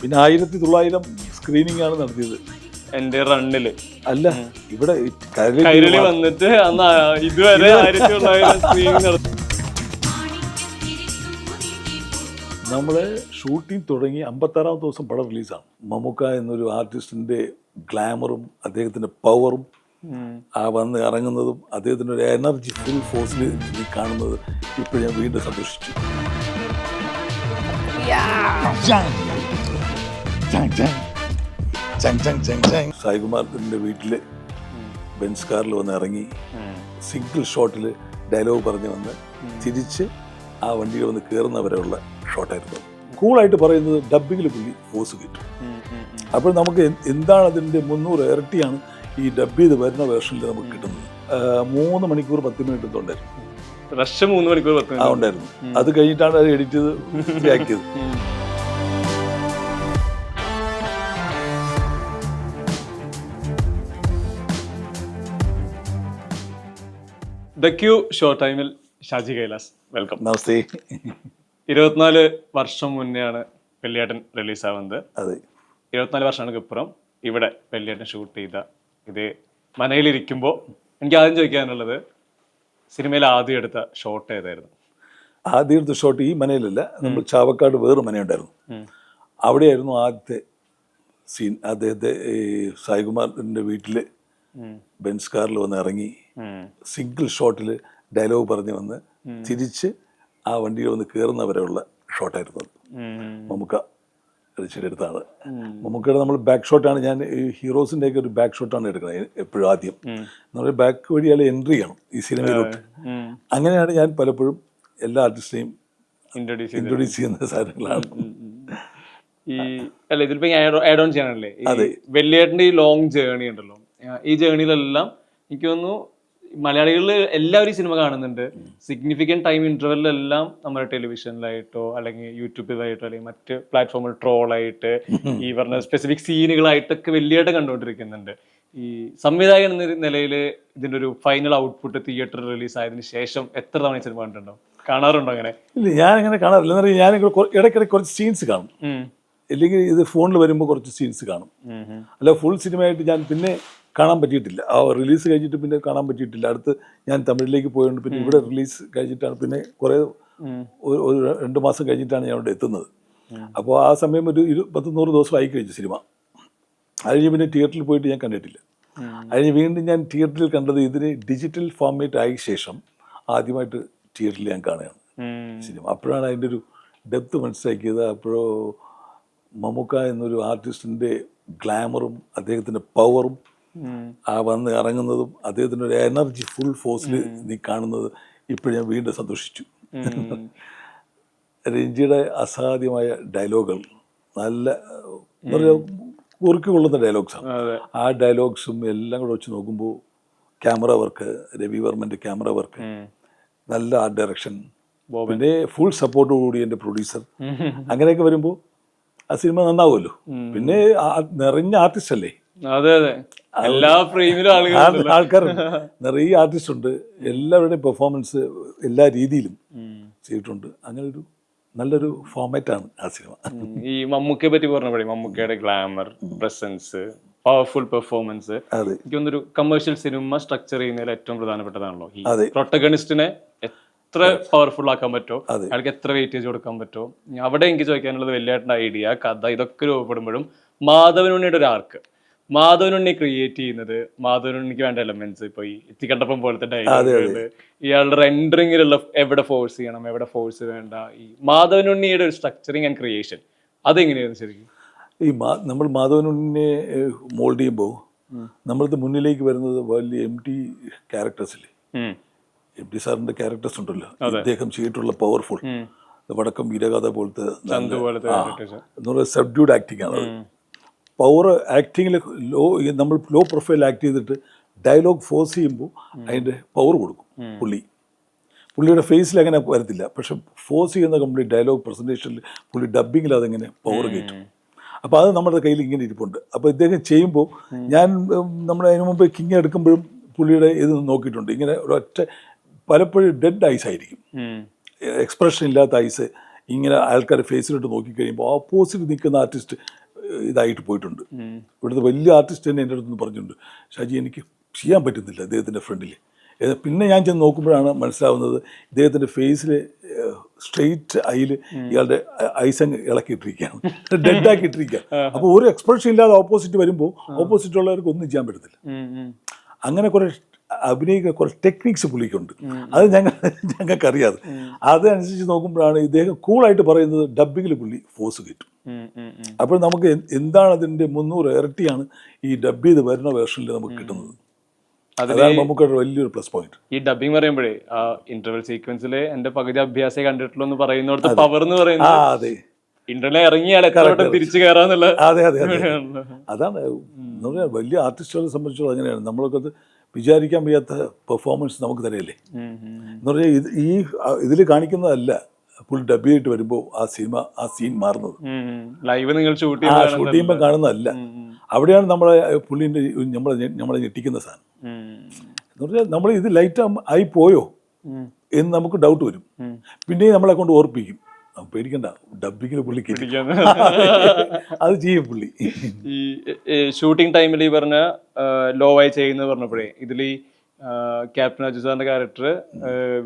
പിന്നെ ആയിരത്തി തൊള്ളായിരം സ്ക്രീനിങ് ആണ് നടത്തിയത്. എന്റെ റണ്ണിൽ അല്ല ഇവിടെ കൈരളി വന്നിട്ട് അന്ന് ഇതുവരെ ആയിരത്തി തൊള്ളായിരം സ്ക്രീനിങ് നടത്തി നമ്മൾ ഷൂട്ടിംഗ് തുടങ്ങി അമ്പത്താറാമത്തെ ദിവസം പടം റിലീസാണ് മമ്മൂക്ക എന്നൊരു ആർട്ടിസ്റ്റിന്റെ ഗ്ലാമറും അദ്ദേഹത്തിന്റെ പവറും ആ വന്ന് ഇറങ്ങുന്നതും അദ്ദേഹത്തിന്റെ ഒരു എനർജി ഫുൾ ഫോഴ്സിൽ നീ കാണുന്നത് ഇപ്പോൾ ഞാൻ വീണ്ടും സന്തോഷിച്ചു. സായികുമാറിന്റെ വീട്ടിൽ ബെൻസ് കാറിൽ വന്ന് ഇറങ്ങി സിംഗിൾ ഷോട്ടിൽ ഡയലോഗ് പറഞ്ഞു വന്ന് തിരിച്ച് ആ വണ്ടിയിൽ വന്ന് കയറുന്നവരെയുള്ള ഷോട്ടായിരുന്നു. കൂളായിട്ട് പറയുന്നത് ഡബ്ബിങ്ങിൽ പുള്ളി ഫോസ് കിട്ടും അപ്പോൾ നമുക്ക് എന്ത് എന്താണ് അതിന്റെ മുന്നൂറ് ഇരട്ടിയാണ് ഈ ഡബ് ചെയ്ത് വരുന്ന വേർഷനിൽ നമുക്ക് കിട്ടുന്നത്. മൂന്ന് മണിക്കൂർ പത്ത് മിനിറ്റ് ഉണ്ടായിരുന്നു. റഷ് മൂന്ന് മണിക്കൂർ പത്ത് ആ ഉണ്ടായിരുന്നു. അത് കഴിഞ്ഞിട്ടാണ് അത് എഡിറ്റ് ചെയ്ത് ആക്കിയത് ദ ക്യൂ ഷോ ടൈമിൽ ഷാജി കൈലാസ് വെൽക്കം നമസ്തേ. ഇരുപത്തിനാല് വർഷം മുന്നെയാണ് വെള്ളിയാട്ടൻ റിലീസാവുന്നത് അതെ. ഇരുപത്തിനാല് വർഷങ്ങൾക്ക് ഇപ്പുറം ഇവിടെ വെള്ളിയാട്ടൻ ഷൂട്ട് ചെയ്ത ഇത് മനയിലിരിക്കുമ്പോൾ എനിക്ക് ആദ്യം ചോദിക്കാനുള്ളത് സിനിമയിൽ ആദ്യം എടുത്ത ഷോട്ട് ഏതായിരുന്നു? ആദ്യം എടുത്ത ഷോട്ട് ഈ മനയിലല്ല നമ്മൾ ചാവക്കാട് വേറെ മനയുണ്ടായിരുന്നു. അവിടെയായിരുന്നു ആദ്യത്തെ സീൻ അദ്ദേഹത്തെ ഈ സായികുമാറിന്റെ വീട്ടിൽ ബെൻസ് കാറിൽ വന്ന് ഇറങ്ങി സിംഗിൾ ഷോട്ടിൽ ഡയലോഗ് പറഞ്ഞ് വന്ന് തിരിച്ച് ആ വണ്ടിയിൽ വന്ന് കയറുന്നവരെയുള്ള ഷോട്ടായിരുന്നു അത്. മമ്മൂക്ക എടുത്താണ് മമ്മൂക്കയുടെ നമ്മൾ ബാക്ക് ഷോട്ടാണ് ഞാൻ ഈ ഹീറോസിന്റെ ഒക്കെ ഒരു ബാക്ക് ഷോട്ടാണ് എടുക്കുന്നത് എപ്പോഴും ആദ്യം. നമ്മൾ ബാക്ക് വഴിയാൽ എൻട്രി ചെയ്യണം ഈ സിനിമയിലോട്ട് അങ്ങനെയാണ് ഞാൻ പലപ്പോഴും എല്ലാ ആർട്ടിസ്റ്റിനെയും ഇൻട്രൊഡ്യൂസ് ചെയ്യുന്ന സാധനങ്ങളാണ്. ഈ അല്ല ഇതിലിപ്പോ ആഡ് ഓൺ ചെയ്യാനല്ലേ? ഈ വെള്ളിയേട്ടന്റെ ഈ ലോങ് ജേണി ഉണ്ടല്ലോ. ഈ ജേണിയിലെല്ലാം എനിക്ക് തോന്നുന്നു മലയാളികളിൽ എല്ലാവരും ഈ സിനിമ കാണുന്നുണ്ട്. സിഗ്നിഫിക്കന്റ് ടൈം ഇന്റർവെല്ലെല്ലാം നമ്മുടെ ടെലിവിഷനിലായിട്ടോ അല്ലെങ്കിൽ യൂട്യൂബിലായിട്ടോ അല്ലെങ്കിൽ മറ്റ് പ്ലാറ്റ്ഫോമിൽ ട്രോളായിട്ട് ഈ പറഞ്ഞ സ്പെസിഫിക് സീനുകളായിട്ടൊക്കെ വലിയായിട്ട് കണ്ടുകൊണ്ടിരിക്കുന്നുണ്ട്. ഈ സംവിധായകൻ എന്ന നിലയിൽ ഇതിന്റെ ഒരു ഫൈനൽ ഔട്ട്പുട്ട് തിയേറ്റർ റിലീസ് ആയതിനു ശേഷം എത്ര തവണ സിനിമ കണ്ടിട്ടുണ്ടോ കാണാറുണ്ടോ അങ്ങനെ? ഇല്ല ഞാൻ അങ്ങനെ കാണാറില്ല. എന്ന് പറഞ്ഞാൽ ഞാൻ ഇടയ്ക്കിടയ്ക്ക് കുറച്ച് സീൻസ് കാണും. അല്ലെങ്കിൽ ഇത് ഫോണിൽ വരുമ്പോൾ കുറച്ച് സീൻസ് കാണും. അല്ല ഫുൾ സിനിമയായിട്ട് ഞാൻ പിന്നെ കാണാൻ പറ്റിയിട്ടില്ല. ആ റിലീസ് കഴിഞ്ഞിട്ട് പിന്നെ കാണാൻ പറ്റിയിട്ടില്ല. അടുത്ത് ഞാൻ തമിഴിലേക്ക് പോയതുകൊണ്ട് പിന്നെ ഇവിടെ റിലീസ് കഴിഞ്ഞിട്ടാണ് പിന്നെ കുറേ ഒരു രണ്ട് മാസം കഴിഞ്ഞിട്ടാണ് ഞാൻ അവിടെ എത്തുന്നത്. അപ്പോൾ ആ സമയം ഒരു ഇരു പത്ത് നൂറ് ദിവസം ആയി കഴിഞ്ഞു സിനിമ. അത് കഴിഞ്ഞ് പിന്നെ തിയേറ്ററിൽ പോയിട്ട് ഞാൻ കണ്ടിട്ടില്ല. അതിന് വീണ്ടും ഞാൻ തിയേറ്ററിൽ കണ്ടത് ഇതിന് ഡിജിറ്റൽ ഫോർമേറ്റ് ആയ ശേഷം ആദ്യമായിട്ട് തിയേറ്ററിൽ ഞാൻ കാണുകയാണ് സിനിമ. അപ്പോഴാണ് അതിന്റെ ഒരു ഡെപ്ത് മനസ്സിലാക്കിയത്. അപ്പോഴോ മമ്മൂക്ക എന്നൊരു ആർട്ടിസ്റ്റിന്റെ ഗ്ലാമറും അദ്ദേഹത്തിന്റെ പവറും. ആ വന്ന് ഇറങ്ങുന്നതും അദ്ദേഹത്തിന്റെ ഒരു എനർജി ഫുൾ ഫോഴ്സിൽ നീ കാണുന്നത് ഇപ്പോൾ ഞാൻ വീണ്ടും സന്തോഷിച്ചു. രഞ്ജിയുടെ അസാധ്യമായ ഡയലോഗുകൾ നല്ല ഒരുക്കി പറയുക കുറുക്കി കൊള്ളുന്ന ഡയലോഗ്സാണ് ആ ഡയലോഗ്സും എല്ലാം കൂടെ വെച്ച് നോക്കുമ്പോൾ ക്യാമറ വർക്ക് രവി വർമ്മന്റെ ക്യാമറ വർക്ക് നല്ല ആർട്ട് ഡയറക്ഷൻ ബോബിന്റെ പിന്നെ ഫുൾ സപ്പോർട്ടോട് കൂടി എന്റെ പ്രൊഡ്യൂസർ അങ്ങനെയൊക്കെ വരുമ്പോൾ ആ സിനിമ നന്നാവുമല്ലോ. പിന്നെ നിറഞ്ഞ ആർട്ടിസ്റ്റ് അല്ലേ? അതെ അതെ. എല്ലാ ഫ്രെയിമിലും ആളുകൾ ആൾക്കാരുണ്ട്. നിറയെ ആർട്ടിസ്റ്റ് ഉണ്ട്. എല്ലാവരുടെയും പെർഫോമൻസ് എല്ലാ രീതിയിലും ചെയ്തിട്ടുണ്ട്. അങ്ങനെ ഒരു നല്ലൊരു ഫോമാറ്റാണ് ആ സിനിമ ഈ മമ്മൂക്കയെ പറ്റി പറഞ്ഞപ്പോഴേ മമ്മൂക്കയുടെ ഗ്ലാമർ പ്രസൻസ് പവർഫുൾ പെർഫോമൻസ് അതെ. എനിക്ക് തോന്നുന്നൊരു കമേഴ്ഷ്യൽ സിനിമ സ്ട്രക്ചർ ചെയ്യുന്നതിൽ ഏറ്റവും പ്രധാനപ്പെട്ടതാണല്ലോ. ഈ. പ്രൊട്ടഗണിസ്റ്റിനെ എത്ര പവർഫുൾ ആക്കാൻ പറ്റുമോ. അയാൾക്ക് എത്ര വെയിറ്റേജ് കൊടുക്കാൻ പറ്റുമോ അവിടെ എനിക്ക് ചോദിക്കാനുള്ളത് വലിയ ഐഡിയ കഥ ഇതൊക്കെ രൂപപ്പെടുമ്പോഴും മാധവനുണ്ണിയുടെ ഒരു ആർക്ക് മാധവനുണ്ണി ക്രിയേറ്റ് ചെയ്യുന്നത് മാധവനുണ്ണിക്ക് വേണ്ട എലമെന്റ്സ് ഇപ്പൊ ഈ എത്തിക്കണ്ടപ്പം പോലത്തെ ഡയലോഗുകൾ ഇയാളുടെ റെൻഡറിങ്ങിലുള്ള എവിടെ ഫോഴ്സ് ചെയ്യണം എവിടെ ഫോഴ്സ് വേണ്ട ഈ മാധവനുണ്ണിയുടെ ഒരു സ്ട്രക്ചറിങ് ആൻഡ് ക്രിയേഷൻ അതെങ്ങനെയായിരുന്നു ശരിക്കും? ഈ നമ്മൾ മാധവനുണ്ണിനെ മോൾഡ് ചെയ്യുമ്പോൾ നമ്മളത് മുന്നിലേക്ക് വരുന്നത് വലിയ എം ടി ക്യാരക്ടേഴ്സില്ലേ. എം ടി സാറിന്റെ ക്യാരക്ടേഴ്സ് ഉണ്ടല്ലോ. അദ്ദേഹം ചെയ്തിട്ടുള്ള പവർഫുൾ വടക്കം വീരകഥ പോലത്തെ എന്ന് പറയുന്നത് സബ്ഡ്യൂഡ് ആക്ടിങ് ആണ് പവർ ആക്ടിങ്ങിൽ ലോ നമ്മൾ ലോ പ്രൊഫൈൽ ആക്ട് ചെയ്തിട്ട് ഡയലോഗ് ഫോഴ്സ് ചെയ്യുമ്പോൾ അതിന്റെ പവർ കൊടുക്കും പുള്ളി. പുള്ളിയുടെ ഫേസിൽ അങ്ങനെ വരത്തില്ല. പക്ഷെ ഫോഴ്സ് ചെയ്യുന്ന കംപ്ലീറ്റ് ഡയലോഗ് പ്രസന്റേഷനിൽ പുള്ളി ഡബിങ്ങിൽ അതെങ്ങനെ പവർ കയറ്റും. അപ്പോൾ അത് നമ്മുടെ കയ്യിൽ ഇങ്ങനെ ഇരിപ്പുണ്ട്. അപ്പോൾ ഇദ്ദേഹം ചെയ്യുമ്പോൾ ഞാൻ നമ്മുടെ അതിന് മുമ്പ് കിങ് എടുക്കുമ്പോഴും പുള്ളിയുടെ ഇത് നോക്കിയിട്ടുണ്ട്. ഇങ്ങനെ ഒരൊറ്റ പലപ്പോഴും ഡെഡ് ഐസ് ആയിരിക്കും. എക്സ്പ്രഷൻ ഇല്ലാത്ത ഐസ് ഇങ്ങനെ ആൾക്കാരെ ഫേസിലോട്ട് നോക്കിക്കഴിയുമ്പോൾ ഓപ്പോസിറ്റ് നിൽക്കുന്ന ആർട്ടിസ്റ്റ് ഇതായിട്ട് പോയിട്ടുണ്ട്. ഇവിടുത്തെ വലിയ ആർട്ടിസ്റ്റ് തന്നെ എന്റെ അടുത്ത് നിന്ന് പറഞ്ഞിട്ടുണ്ട്. ഷാജി എനിക്ക് ചെയ്യാൻ പറ്റുന്നില്ല അദ്ദേഹത്തിന്റെ ഫ്രണ്ടിൽ പിന്നെ ഞാൻ ചെന്ന് നോക്കുമ്പോഴാണ് മനസ്സിലാവുന്നത് ഇദ്ദേഹത്തിന്റെ ഫേസിൽ സ്ട്രെയിറ്റ് ഐയിൽ ഇയാളുടെ ഐസ് അങ്ങ് ഇളക്കിയിട്ടിരിക്കുകയാണ്. ഡെഡാക്കിയിട്ടിരിക്കുക അപ്പോൾ ഒരു എക്സ്പ്രഷൻ ഇല്ലാതെ ഓപ്പോസിറ്റ് വരുമ്പോൾ ഓപ്പോസിറ്റ് ഉള്ളവർക്ക് ഒന്നും ചെയ്യാൻ പറ്റത്തില്ല. അങ്ങനെ കുറേ അഭിനയിക്കുന്ന കുറച്ച് ടെക്നിക്സ് പുള്ളിക്കുണ്ട്. അത് ഞങ്ങൾ ഞങ്ങൾക്ക് അറിയാതെ അതനുസരിച്ച് നോക്കുമ്പോഴാണ് ഇദ്ദേഹം കൂളായിട്ട് പറയുന്നത് ഡബ്ബിങ്ങിൽ പുള്ളി ഫോഴ്സ് കിട്ടും അപ്പോൾ നമുക്ക് എന്ത് എന്താണ് അതിന്റെ മുന്നൂറ് ഇരട്ടിയാണ് ഈ ഡബ് ചെയ്ത് വരുന്ന വേർഷനിൽ നമുക്ക് കിട്ടുന്നത്. അതാണ് നമുക്കൊരു വലിയൊരു പ്ലസ് പോയിന്റ് ഈ ഡബിങ് പറയുമ്പോഴേ ഇന്റർവൽ സീക്വൻസിൽ എന്റെ പകുതി അഭ്യാസം കണ്ടിട്ടുള്ളൂ എന്ന് പറയുന്നിടത്ത് പവർ എന്ന് പറയുന്നത് ഇന്റർനെറ്റ് ഇറങ്ങിയാൽ തിരിച്ചു കയറാന്നുള്ള അതെ അതെ അതെ. അതാണ് വലിയ ആർട്ടിസ്റ്റുകളെ സംബന്ധിച്ചോളം അങ്ങനെയാണ്. നമ്മളൊക്കെ വിചാരിക്കാൻ വയ്യാത്ത പെർഫോമൻസ് നമുക്ക് തരയില്ലേ. എന്ന് പറഞ്ഞാൽ ഇത് ഈ ഇതിൽ കാണിക്കുന്നതല്ല. ഫുൾ ഡബ് ചെയ്തിട്ട് വരുമ്പോൾ ആ സിനിമ ആ സീൻ മാറുന്നത്. ലൈവ് നിങ്ങൾ ഷൂട്ട് ഷൂട്ട് ചെയ്യുമ്പോൾ കാണുന്നതല്ല. അവിടെയാണ് നമ്മളെ പുള്ളിന്റെ നമ്മളെ നമ്മളെ ഞെട്ടിക്കുന്ന സാധനം. എന്ന് പറഞ്ഞാൽ നമ്മൾ ഇത് ലൈറ്റ് ആയി പോയോ എന്ന് നമുക്ക് ഡൗട്ട് വരും. പിന്നെയും നമ്മളെ കൊണ്ട് ഓർപ്പിക്കും. പേടിക്കണ്ട. ഡബിങ്ങിൽ പുള്ളി അത് ചെയ്യും പുള്ളി. ഈ ഷൂട്ടിംഗ് ടൈമിൽ ഈ പറഞ്ഞ ലോ ആയി ചെയ്യുന്നത് പറഞ്ഞപ്പോഴേ ഇതിൽ ഈ ക്യാപ്റ്റൻ അജു സാറിന്റെ ക്യാരക്ടർ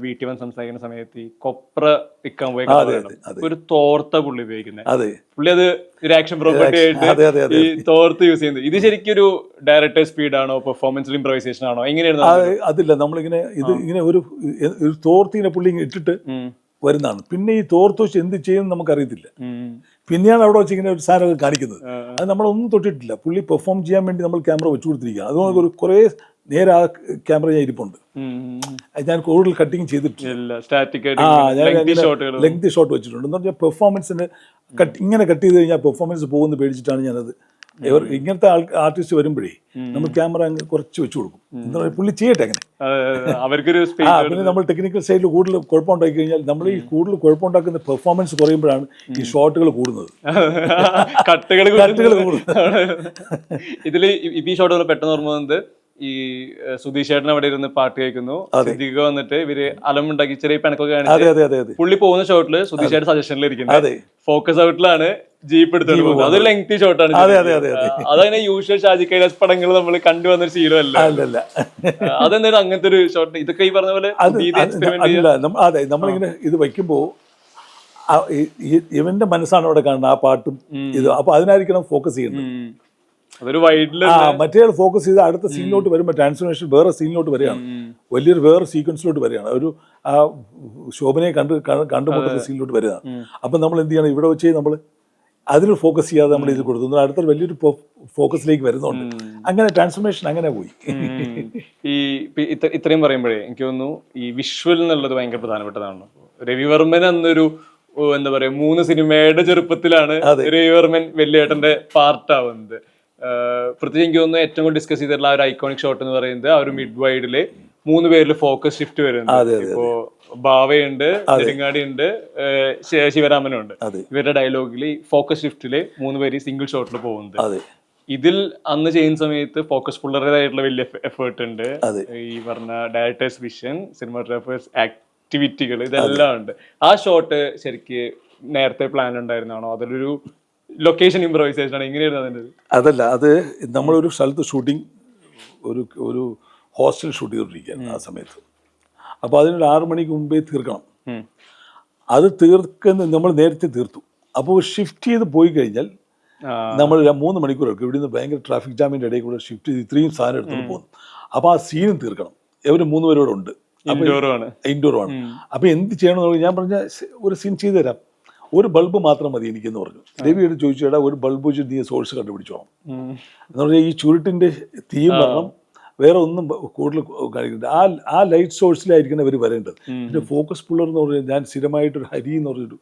വീട്ടിൽ വന്ന് സംസാരിക്കുന്ന സമയത്ത് ഈ കൊപ്ര വിൽക്കാൻ പോയ. ഒരു തോർത്ത പുള്ളി ഉപയോഗിക്കുന്നത് അതെ. പുള്ളി അത് ഒരു ആക്ഷൻ പ്രോപ്പർട്ടി ആയിട്ട് ഈ തോർത്ത് യൂസ് ചെയ്യുന്നത്. ഇത് ശരിക്കും ഒരു ഡയറക്ടർ സ്പീഡ് ആണോ പെർഫോമൻസ് ഇംപ്രവൈസേഷൻ ആണോ എങ്ങനെയായിരുന്നു അത്? അതില്ല. നമ്മളിങ്ങനെ ഇത് ഇങ്ങനെ ഒരു ഒരു തോർത്തിനെ പുള്ളി ഇട്ടിട്ട്. വരുന്നതാണ്. പിന്നെ ഈ തോർത്തുവച്ച് എന്ത് ചെയ്യും നമുക്കറിയത്തില്ല. പിന്നെയാണ് അവിടെ വെച്ച് ഇങ്ങനെ ഒരു സാധനമൊക്കെ കാണിക്കുന്നത്. അത് നമ്മളൊന്നും തൊട്ടിട്ടില്ല. പുള്ളി പെർഫോം ചെയ്യാൻ വേണ്ടി നമ്മൾ ക്യാമറ വെച്ചു കൊടുത്തിരിക്കുക അതുകൊണ്ട് ഒരു കുറേ നേരെ ആ ക്യാമറ ഞാൻ ഇരിപ്പുണ്ട്. ഞാൻ കൂടുതൽ കട്ടിങ് ചെയ്തിട്ടില്ല. ആ ഞാൻ ലെങ്തി ഷോട്ട് വെച്ചിട്ടുണ്ട്. എന്ന് പറഞ്ഞാൽ പെർഫോമൻസിന് കട്ട് ഇങ്ങനെ കട്ട് ചെയ്ത് കഴിഞ്ഞാൽ പെർഫോമൻസ് പോകുമെന്ന് പേടിച്ചിട്ടാണ് ഞാനത് ഇവർ ഇങ്ങനത്തെ ആർട്ടിസ്റ്റ് വരുമ്പോഴേ നമ്മൾ ക്യാമറ അങ്ങ് കുറച്ച് വെച്ചു കൊടുക്കും. പുള്ളി ചെയ്യട്ടെ അങ്ങനെ. അവർക്കൊരു ആ പിന്നെ നമ്മൾ ടെക്നിക്കൽ സൈഡിൽ കൂടുതൽ കുഴപ്പമുണ്ടാക്കി കഴിഞ്ഞാൽ നമ്മൾ ഈ കൂടുതൽ കുഴപ്പമുണ്ടാക്കുന്ന പെർഫോമൻസ് കുറയുമ്പോഴാണ് ഈ ഷോട്ടുകൾ കൂടുന്നത്. കട്ടുകൾ കട്ടുകൾ കൂടുന്നത്. ഇതിൽ ഇ- ഇപ്പൊ ഈ ഷോട്ട് പെട്ടെന്ന് ഓർമ്മ വന്നത് ഈ സുധീഷേട്ടൻ അവിടെ ഇരുന്ന് പാട്ട് കേൾക്കുന്നു. സിദ്ദിഖ വന്നിട്ട് ഇവർ അലമുണ്ടാക്കി ചെറിയ പിണക്കൊക്കെ കാണിച്ച് പുള്ളി പോകുന്ന ഷോട്ടിൽ സുധീഷ് ചേട്ടൻ സജഷനിൽ ഇരിക്കുന്നത് ഫോക്കസ് ഔട്ടിലാണ് ജീപ്പ് എടുത്തോണ്ട് പോകുന്നത്. അത് ലെങ്തി ഷോട്ടാണ് അതെ, അതെ, അതെ, അതെ. അതങ്ങനെ യൂഷ്വൽ ഷാജി കൈലാസ് പടങ്ങൾ നമ്മൾ കണ്ടുവന്നൊരു ശീലമല്ല അല്ലല്ല. അതെന്തായാലും അങ്ങനത്തെ ഒരു ഷോട്ട് ഇതൊക്കെ ഈ പറഞ്ഞ പോലെ അത് അല്ല നമ്മളിങ്ങനെ ഇത് വയ്ക്കുമ്പോൾ ഇവന്റെ മനസ്സാണ് അവിടെ കാണുന്നത് ആ പാട്ടും ഇത്. അപ്പൊ അതിനായിരിക്കണം ഫോക്കസ് ചെയ്യുന്നത് മറ്റേ ഫോക്കസ് ചെയ്ത് അടുത്ത സീനിലോട്ട് വരുമ്പോൾ ട്രാൻസ്ഫോർമേഷൻ വേറെ സീനിലോട്ട് വരികയാണ്. വലിയൊരു വേറെ സീക്വൻസിലോട്ട് വരികയാണ്. ഒരു ആ ശോഭനയെ കണ്ട് കണ്ടുമുട്ടുന്ന സീനിലോട്ട് വരികയാണ്. അപ്പം നമ്മൾ എന്ത് ചെയ്യണം? ഇവിടെ വെച്ച് നമ്മൾ അതിൽ ഫോക്കസ് ചെയ്യാതെ നമ്മൾ ഇത് കൊടുത്തു. അടുത്ത വലിയൊരു ഫോക്കസിലേക്ക് വരുന്നുണ്ട്. അങ്ങനെ ട്രാൻസ്ഫോർമേഷൻ അങ്ങനെ പോയി. ഈ ഇത്രയും പറയുമ്പോഴേ എനിക്ക് തോന്നുന്നു ഈ വിഷ്വൽ എന്നുള്ളത് ഭയങ്കര പ്രധാനപ്പെട്ടതാണ് രവിവർമ്മൻ എന്നൊരു എന്താ പറയാ മൂന്ന് സിനിമയുടെ ചെറുപ്പത്തിലാണ് രവിവർമ്മൻ വെള്ളിയേട്ടന്റെ പാർട്ട് ആവുന്നത് ആഹ് പ്രത്യേകിച്ച് എനിക്ക് തോന്നുന്നു ഏറ്റവും കൂടുതൽ ഡിസ്കസ് ചെയ്തിട്ടുള്ള ആ ഒരു ഐക്കോണിക് ഷോട്ട് എന്ന് പറയുന്നത് ആ ഒരു മിഡ് വൈഡിൽ മൂന്ന് പേരിൽ ഫോക്കസ് ഷിഫ്റ്റ് വരുന്നത് ഇപ്പോ ഭാവയുണ്ട് നെടുങ്ങാടി ഉണ്ട് ശിവരാമനും ഉണ്ട് അതെ. ഇവരുടെ ഡയലോഗിൽ ഫോക്കസ് ഷിഫ്റ്റിൽ മൂന്ന് പേര് സിംഗിൾ ഷോട്ടിൽ പോകുന്നത് ഇതിൽ അന്ന് ചെയ്യുന്ന സമയത്ത് ഫോക്കസ് ഫുള്ളറേതായിട്ടുള്ള വലിയ എഫേർട്ട് ഉണ്ട്. ഈ പറഞ്ഞ ഡയറക്ടേഴ്സ് വിഷൻ സിനിമാറ്റോഗ്രാഫേഴ്സ് ആക്ടിവിറ്റികൾ ഇതെല്ലാം ഉണ്ട്. ആ ഷോട്ട് ശരിക്ക് നേരത്തെ പ്ലാൻ ഉണ്ടായിരുന്നാണോ? അതിലൊരു ലൊക്കേഷൻ ഇംപ്രൈസേഷൻ ആണ്. എങ്ങനെയായിരുന്നു അതിന്റെ അതല്ല അത് നമ്മളൊരു സ്ഥലത്ത് ഷൂട്ടിംഗ് ഒരു ഒരു ഹോസ്റ്റൽ ഷൂട്ട് ചെയ്തുകൊണ്ടിരിക്കുകയാണ് ആ സമയത്ത്. അപ്പോൾ അതിനൊരു ആറ് മണിക്ക് മുമ്പേ തീർക്കണം. അത് തീർക്കുന്ന നമ്മൾ നേരത്തെ തീർത്തു. അപ്പോൾ ഷിഫ്റ്റ് ചെയ്ത് പോയി കഴിഞ്ഞാൽ നമ്മൾ മൂന്ന് മണിക്കൂർ എടുക്കും ഇവിടെ നിന്ന് ഭയങ്കര ട്രാഫിക് ജാമിന്റെ ഇടയിൽ കൂടെ ഷിഫ്റ്റ് ചെയ്ത് ഇത്രയും സാധനം എടുത്തുകൊണ്ട് പോകുന്നു അപ്പോൾ ആ സീനും തീർക്കണം. ഇവർ മൂന്ന് പേരോടെ ഉണ്ട്. ഇൻഡോറാണ് ആണ്. അപ്പോൾ എന്ത് ചെയ്യണമെന്ന് ഞാൻ പറഞ്ഞ ഒരു സീൻ ചെയ്തു തരാം. ഒരു ബൾബ് മാത്രം മതി എനിക്കെന്ന് പറഞ്ഞു. രവി എടുത്ത് ചോദിച്ചു എടാ ഒരു ബൾബ് വെച്ച് നീ സോഴ്സ് കണ്ടുപിടിച്ചോളാം. എന്ന് പറഞ്ഞാൽ ഈ ചുരുട്ടിന്റെ തീയും വരണം. വേറെ ഒന്നും കൂടുതൽ കാണിക്കുന്നുണ്ട് ആ ആ ലൈറ്റ് സോഴ്സിലായിരിക്കണം ഇവർ വരേണ്ടത്. പിന്നെ ഫോക്കസ് പുള്ളർ എന്ന് പറഞ്ഞാൽ ഞാൻ സ്ഥിരമായിട്ടൊരു ഹരി എന്ന് പറഞ്ഞൊരു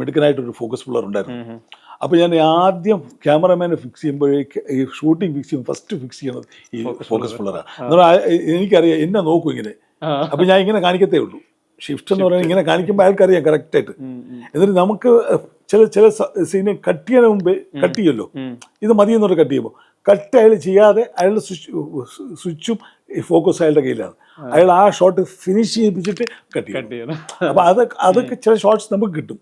മെഡിക്കനായിട്ടൊരു ഫോക്കസ് പുള്ളർ ഉണ്ടായിരുന്നു. അപ്പോൾ ഞാൻ ആദ്യം ക്യാമറമാനെ ഫിക്സ് ചെയ്യുമ്പോഴേക്ക് ഈ ഷൂട്ടിംഗ് ഫിക്സ് ചെയ്യുമ്പോൾ ഫസ്റ്റ് ഫിക്സ് ചെയ്യണത് ഈ ഫോക്കസ് പുള്ളറാണ് എന്നാൽ എനിക്കറിയാം എന്നെ നോക്കും ഇങ്ങനെ. അപ്പൊ ഞാൻ ഇങ്ങനെ കാണിക്കത്തേ ഉള്ളൂ. ഷിഫ്റ്റ് എന്ന് പറയുന്നത് ഇങ്ങനെ കാണിക്കുമ്പോൾ അയാൾക്കറിയാം കറക്റ്റായിട്ട്. എന്നിട്ട് നമുക്ക് ചില ചില സീനെ കട്ട് ചെയ്യാൻ മുമ്പേ കട്ട് ചെയ്യുമല്ലോ. ഇത് മതി എന്നൊരു കട്ട് ചെയ്യുമ്പോൾ കട്ട് അയാൾ ചെയ്യാതെ അയാളുടെ സ്വിച്ച് സ്വിച്ചും ഫോക്കസ് അയാളുടെ കയ്യിലാണ്. അയാൾ ആ ഷോട്ട് ഫിനിഷ് ചെയ്യിപ്പിച്ചിട്ട് കട്ട് ചെയ്യും. ചെയ്യണം. അപ്പോൾ അതൊക്കെ അതൊക്കെ ചില ഷോട്ട്സ് നമുക്ക് കിട്ടും.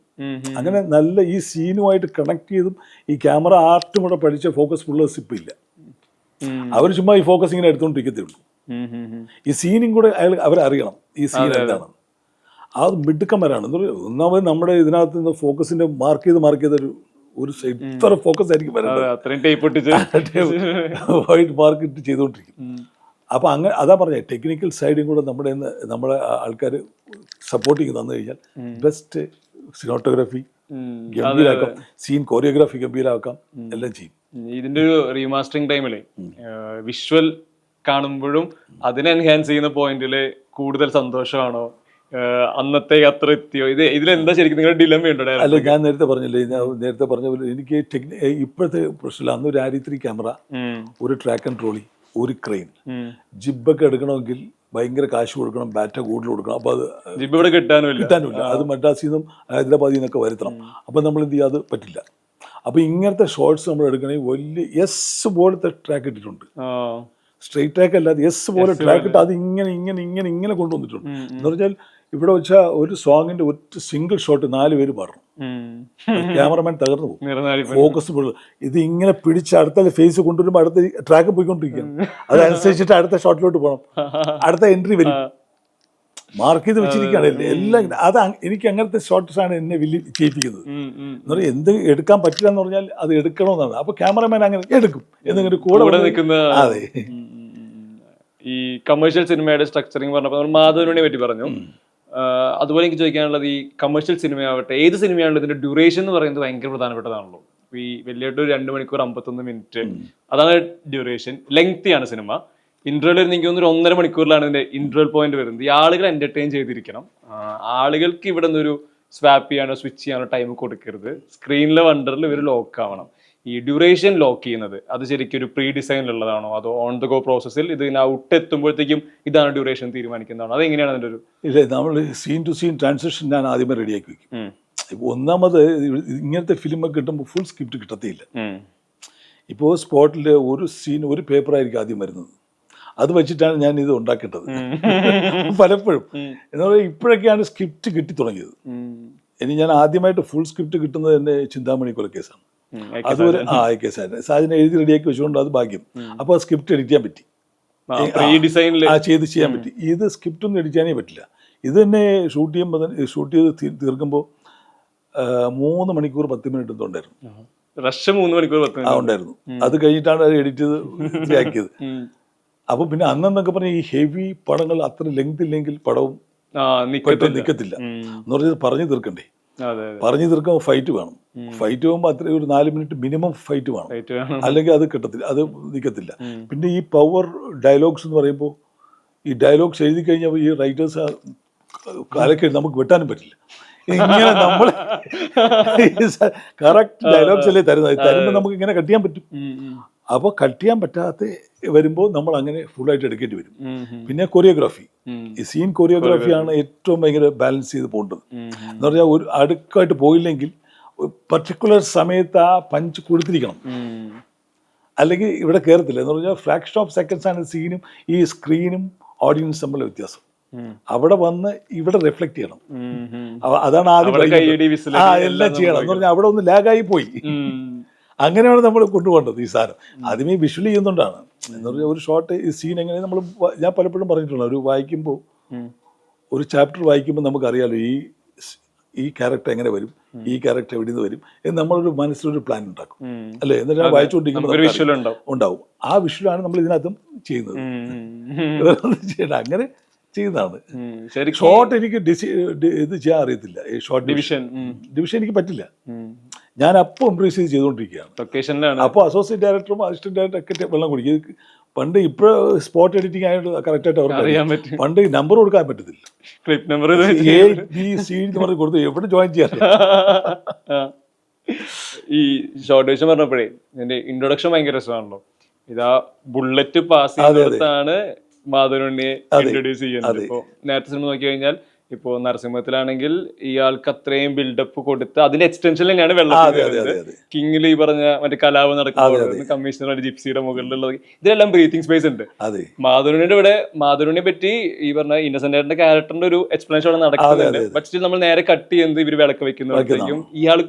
അങ്ങനെ നല്ല ഈ സീനുമായിട്ട് കണക്ട് ചെയ്തും ഈ ക്യാമറ ആർട്ടും കൂടെ പഠിച്ച ഫോക്കസ് ഫുള്ളേഴ്സ് ഇപ്പം ഇല്ല. അവർ ചുമ്മാ ഈ ഫോക്കസ് ഇങ്ങനെ എടുത്തുകൊണ്ടിരിക്കത്തേ ഉള്ളൂ. ഈ സീനും കൂടെ അയാൾ അവരറിയണം ഈ സീൻ എന്താണ് അത്. മിടുക്കന്മാരാണ്. ഒന്നാമത് നമ്മുടെ ഇതിനകത്ത് നിന്ന് ഫോക്കസിന്റെ മാർക്ക് ചെയ്ത് മാർക്ക് ചെയ്ത ഒരു ഇത്ര ഫോക്കസ് ആയിരിക്കും വൈഡ് മാർക്കറ്റ് ചെയ്തുകൊണ്ടിരിക്കും. അപ്പോൾ അങ്ങനെ അതാ പറഞ്ഞ ടെക്നിക്കൽ സൈഡും കൂടെ നമ്മുടെ നമ്മുടെ ആൾക്കാർ സപ്പോർട്ടിങ് തന്നു കഴിഞ്ഞാൽ ബെസ്റ്റ് സിനോട്ടോഗ്രാഫി. ഗംഭീരാക്കാം. സീൻ കോറിയോഗ്രാഫി ഗംഭീരാക്കാം. എല്ലാം ചെയ്യും. ഇതിന്റെ ഒരു റീമാസ്റ്ററിംഗ് ടൈമിൽ വിഷ്വൽ കാണുമ്പോഴും അതിനെ എൻഹാൻസ് ചെയ്യുന്ന പോയിന്റിൽ കൂടുതൽ സന്തോഷമാണോ? അന്നത്തെ അത്ര എത്തിയോ? ഇത് ഇതിലെന്താ ശരിക്കും നിങ്ങളുടെ ഡിലം ഉണ്ടോ അല്ല ഞാൻ നേരത്തെ പറഞ്ഞില്ലേ ഞാൻ നേരത്തെ പറഞ്ഞ പോലെ എനിക്ക് ടെക്നി ഇപ്പോഴത്തെ പ്രശ്നമില്ല. അന്ന് ഒരു ആരി ത്രീ ക്യാമറ ഒരു ട്രാക്ക് ആൻഡ് ട്രോളി ഒരു ക്രെയിൻ. ജിബൊക്കെ എടുക്കണമെങ്കിൽ ഭയങ്കര കാശ് കൊടുക്കണം ബാറ്റ കൂടുതൽ കൊടുക്കണം. അപ്പോൾ അത് ജിബ് ഇവിടെ കിട്ടാനുമില്ല. കിട്ടാനുമില്ല. അത് മദ്രാസിൽ നിന്നും ഹൈദരാബാദിൽ നിന്നൊക്കെ വരുത്തണം. അപ്പോൾ നമ്മൾ എന്ത് ചെയ്യാതെ പറ്റില്ല. അപ്പോൾ ഇങ്ങനത്തെ ഷോർട്സ് നമ്മൾ എടുക്കണമെങ്കിൽ വലിയ എസ് പോലത്തെ ട്രാക്ക് ഇട്ടിട്ടുണ്ട്. സ്ട്രെയിറ്റ് ട്രാക്ക് അല്ലാതെ എസ് പോലെ ട്രാക്ക് ഇട്ട് അത് ഇങ്ങനെ ഇങ്ങനെ ഇങ്ങനെ ഇങ്ങനെ കൊണ്ടുവന്നിട്ടുണ്ട് എന്ന് പറഞ്ഞാൽ ഇവിടെ വെച്ചാൽ ഒരു സോങ്ങിന്റെ ഒറ്റ സിംഗിൾ ഷോട്ട് നാല് പേര് പാടണം ക്യാമറമാൻ തകർന്നു പോകും. ഫോക്കസ് ഇത് ഇങ്ങനെ പിടിച്ച് അടുത്ത ഫേസ് കൊണ്ടുവരുമ്പോൾ അടുത്ത ട്രാക്ക് പോയിക്കൊണ്ടിരിക്കുകയാണ്. അതനുസരിച്ചിട്ട് അടുത്ത ഷോട്ടിലോട്ട് പോകണം അടുത്ത എൻട്രി വരും. മാർക്ക് ചെയ്ത് വെച്ചിരിക്കുകയാണ്. എല്ലാം- അത് എനിക്ക് അങ്ങനത്തെ ഷോട്ട്സ് ആണ് എന്നെ വലിയ ചെയ്യിപ്പിക്കുന്നത്. എന്ന് പറഞ്ഞാൽ എന്ത് എടുക്കാൻ പറ്റില്ല എന്ന് പറഞ്ഞാൽ അത് എടുക്കണമെന്നാണ്. അപ്പൊ ക്യാമറമാൻ അങ്ങനെ എടുക്കും. എന്നിങ്ങനെ കൂടെ നിൽക്കുന്ന അതെ. ഈ കമേഴ്ഷ്യൽ സിനിമയുടെ സ്ട്രക്ചറിങ് പറഞ്ഞപ്പോൾ നമ്മൾ മാധവനെ പറ്റി പറഞ്ഞു. അതുപോലെ എനിക്ക് ചോദിക്കാനുള്ളത് ഈ കമേഴ്ഷ്യൽ സിനിമയാവട്ടെ ഏത് സിനിമയാണല്ലോ ഇതിന്റെ ഡ്യൂറേഷൻ എന്ന് പറയുന്നത് ഭയങ്കര പ്രധാനപ്പെട്ടതാണല്ലോ. ഈ വലിയായിട്ട് ഒരു രണ്ട് മണിക്കൂർ അമ്പത്തൊന്ന് മിനിറ്റ് അതാണ് ഡ്യൂറേഷൻ ലെങ്തിയാണ് സിനിമ ഇന്റർവെൽ വരുന്ന എനിക്ക് തോന്നുന്നു ഒരു ഒന്നര മണിക്കൂറിലാണ് ഇതിന്റെ ഇന്റർവെൽ പോയിന്റ് വരുന്നത്. ഈ ആളുകൾ എന്റർടൈൻ ചെയ്തിരിക്കണം. ആളുകൾക്ക് ഇവിടെ നിന്ന് ഒരു സ്വാപ്പ് ചെയ്യാനോ സ്വിച്ച് ചെയ്യാനോ ടൈം കൊടുക്കരുത്. സ്ക്രീനിലെ വണ്ടറിൽ ഇവർ ലോക്ക് ആവണം. ഈ ഡ്യൂറേഷൻ ലോക്ക് ചെയ്യുന്നത്. അത് ശരിക്കും ഒരു പ്രീ ഡിസൈനിലുള്ളതാണോ അതോ ഓൺ ദ ഗോ പ്രോസസ്സിൽ ഇതിന് ഔട്ട് എത്തുമ്പോഴത്തേക്കും ഇതാണ് ഡ്യൂറേഷൻ തീരുമാനിക്കുന്നതാണോ? അതെങ്ങനെയാണ് അതിന്റെ ഒരു ഇല്ല നമ്മൾ സീൻ ടു സീൻ ട്രാൻസാക്ഷൻ ഞാൻ ആദ്യമേ റെഡിയാക്കി വെക്കും. ഒന്നാമത് ഇങ്ങനത്തെ ഫിലിമൊക്കെ കിട്ടുമ്പോൾ ഫുൾ സ്ക്രിപ്റ്റ് കിട്ടത്തില്ല. ഇപ്പോൾ സ്പോട്ടിൽ ഒരു സീൻ ഒരു പേപ്പറായിരിക്കും ആദ്യം വരുന്നത്. അത് വെച്ചിട്ടാണ് ഞാൻ ഇത് ഉണ്ടാക്കേണ്ടത്. പലപ്പോഴും. എന്ന് പറയുക ഇപ്പോഴൊക്കെയാണ് സ്ക്രിപ്റ്റ് കിട്ടി തുടങ്ങിയത്. ഇനി ഞാൻ ആദ്യമായിട്ട് ഫുൾ സ്ക്രിപ്റ്റ് കിട്ടുന്നത് എന്റെ ചിന്താമണി കൊലക്കേസാണ് അതുവരെ ആ ഐ സാറിന് സാജിനെ എഴുതി റെഡിയാക്കി വെച്ചുകൊണ്ട് അത് ഭാഗ്യം. അപ്പോൾ സ്ക്രിപ്റ്റ് എഡിറ്റ് ചെയ്യാൻ പറ്റി. ആ, ചെയ്ത് ചെയ്യാൻ പറ്റി. ഇത് സ്ക്രിപ്റ്റ് ഒന്നും എഡിറ്റ് ചെയ്യാനേ പറ്റില്ല. ഇത് തന്നെ ഷൂട്ട് ചെയ്യുമ്പോൾ തന്നെ ഷൂട്ട് ചെയ്ത് തീർക്കുമ്പോൾ മൂന്ന് മണിക്കൂർ പത്ത് മിനിറ്റ് എന്തോ ഉണ്ടായിരുന്നു. റഷ് മൂന്ന് മണിക്കൂർ പത്ത് ആ മിനിറ്റ്. ഉണ്ടായിരുന്നു. അത് കഴിഞ്ഞിട്ടാണ് അത് എഡിറ്റ് ചെയ്ത് ആക്കിയത്. അപ്പോൾ പിന്നെ അന്നെന്നൊക്കെ പറഞ്ഞ ഈ ഹെവി പടങ്ങൾ അത്ര ലെങ്ത് ഇല്ലെങ്കിൽ പടവും നിക്കത്തില്ല. നിൽക്കത്തില്ല എന്ന് പറഞ്ഞത് പറഞ്ഞു തീർക്കണ്ടേ. പറഞ്ഞു തീർക്കുമ്പോൾ ഫൈറ്റ് വേണം. ഫൈറ്റ് പോകുമ്പോൾ അത്ര ഒരു നാല് മിനിറ്റ് മിനിമം ഫൈറ്റ് വേണം. അല്ലെങ്കിൽ അത് കിട്ടത്തില്ല. അത് നിൽക്കത്തില്ല പിന്നെ ഈ പവർ ഡയലോഗ്സ് എന്ന് പറയുമ്പോൾ ഈ ഡയലോഗ്സ് എഴുതി കഴിഞ്ഞപ്പോൾ ഈ റൈറ്റേഴ്സ് കാലൊക്കെ നമുക്ക് വെട്ടാനും പറ്റില്ല. ഇങ്ങനെ നമ്മൾ കറക്റ്റ് ഡയലോഗ്സ് അല്ലേ തരുന്നത്? തരുമ്പോൾ നമുക്ക് ഇങ്ങനെ കട്ട് ചെയ്യാൻ പറ്റും. അപ്പോൾ കട്ട് ചെയ്യാൻ പറ്റാത്ത വരുമ്പോൾ നമ്മൾ അങ്ങനെ ഫുള്ളായിട്ട് എടുക്കേണ്ടി വരും. പിന്നെ കൊറിയോഗ്രാഫി ഈ സീൻ കൊറിയോഗ്രാഫിയാണ് ഏറ്റവും ഭയങ്കര ബാലൻസ് ചെയ്ത് പോകേണ്ടത്. എന്ന് പറഞ്ഞാൽ ഒരു അടുക്കായിട്ട് പോയില്ലെങ്കിൽ പർട്ടിക്കുലർ സമയത്ത് ആ പഞ്ച് കൊടുത്തിരിക്കണം. അല്ലെങ്കിൽ ഇവിടെ കയറത്തില്ല എന്ന് പറഞ്ഞാൽ ഫ്രാക്ഷൻ ഓഫ് സെക്കൻഡ്സ് ആണ് സീനും ഈ സ്ക്രീനും ഓഡിയൻസ് തമ്മിലുള്ള വ്യത്യാസം. അവിടെ വന്ന് ഇവിടെ റിഫ്ലക്ട് ചെയ്യണം. അതാണ് ആദ്യം എല്ലാം ചെയ്യണം. എന്ന് പറഞ്ഞാൽ അവിടെ ഒന്ന് ലാഗായി പോയി. അങ്ങനെയാണ് നമ്മൾ കൊണ്ടുപോകേണ്ടത് ഈ സാധനം. ആദ്യമേ വിഷ്വൽ ചെയ്യുന്നുണ്ടാണ്. എന്ന് പറഞ്ഞാൽ ഒരു ഷോർട്ട് ഈ സീൻ എങ്ങനെ നമ്മൾ ഞാൻ പലപ്പോഴും പറഞ്ഞിട്ടുള്ള ഒരു വായിക്കുമ്പോൾ ഒരു ചാപ്റ്റർ വായിക്കുമ്പോൾ നമുക്കറിയാലോ ഈ ഈ ക്യാരക്ടർ എങ്ങനെ വരും ഈ ക്യാരക്ടർ എവിടെ നിന്ന് വരും എന്ന് നമ്മളൊരു മനസ്സിലൊരു പ്ലാൻ ഉണ്ടാക്കും. അല്ലെ? എന്നിട്ട് ഞാൻ വായിച്ചുകൊണ്ടിരിക്കുമ്പോൾ ഉണ്ടാവും. ആ വിഷ്വലാണ് നമ്മൾ ഇതിനകത്തും ചെയ്യുന്നത്. അങ്ങനെ ചെയ്യുന്നതാണ്. ഷോർട്ട് എനിക്ക് ഡിസി ഇത് ചെയ്യാൻ അറിയത്തില്ല. ഷോർട്ട് ഡിവിഷൻ ഡിവിഷൻ എനിക്ക് പറ്റില്ല. ഞാൻ അപ്പം ഇമ്പ്രൂവ് ചെയ്ത് ചെയ്തുകൊണ്ടിരിക്കുകയാണ് അപ്പോൾ അസോസിയേറ്റ് ഡയറക്ടറും അസിസ്റ്റന്റ് ഡയറക്ടർ ഒക്കെ വെള്ളം കുടിക്കും. പണ്ട് ഇപ്പോൾ സ്പോട്ട് എഡിറ്റിംഗ് ആയതുകൊണ്ട് കറക്റ്റായിട്ട് അവർക്ക് അറിയാം. അറിയാൻ പറ്റും. പണ്ട് നമ്പർ കൊടുക്കാൻ പറ്റത്തില്ല. Clip number A B C എന്ന് പറഞ്ഞ് കൊടുത്ത് എവിടെ ജോയിൻ ചെയ്യാൻ ഈ ഷോർട്ട് വേഷൻ പറഞ്ഞപ്പോഴേ എന്റെ ഇൻട്രൊഡക്ഷൻ ഭയങ്കര രസമാണല്ലോ. ഇതാ ബുള്ളറ്റ് പാസ് ചെയ്തിടത്താണ് മാധവനുണ്ണിയെ ഇൻട്രൊഡ്യൂസ് ചെയ്യുന്നത്. ഇപ്പൊ നേരത്തെ സിനിമ നോക്കി കഴിഞ്ഞാൽ ഇപ്പോ നരസിംഹത്തിലാണെങ്കിൽ ഇയാൾക്ക് അത്രയും ബിൽഡപ്പ് കൊടുത്ത് അതിന്റെ എക്സ്റ്റൻഷൻ തന്നെയാണ് വെള്ളം കിങ്ങിൽ ഈ പറഞ്ഞ മറ്റേ കലാപം നടക്കുന്നത് കമ്മീഷണർ ജിപ്സിയുടെ മുകളിലുള്ളത്. ഇതിലെല്ലാം ബ്രീത്തിങ് സ്പേസ് ഉണ്ട്. മാധുരണിയുടെ ഇവിടെ മാധുരണിയെ പറ്റി ഈ പറഞ്ഞ ഇന്നസെന്റ് ക്യാരക്ടറിന്റെ ഒരു എക്സ്പ്ലനേഷൻ അവിടെ നടക്കുന്നുണ്ട്. പക്ഷേ നമ്മൾ നേരെ കട്ട് ചെയ്യുന്നത് ഇവർ വിളക്ക് വെക്കുമ്പോഴത്തേക്കും ഇയാൾ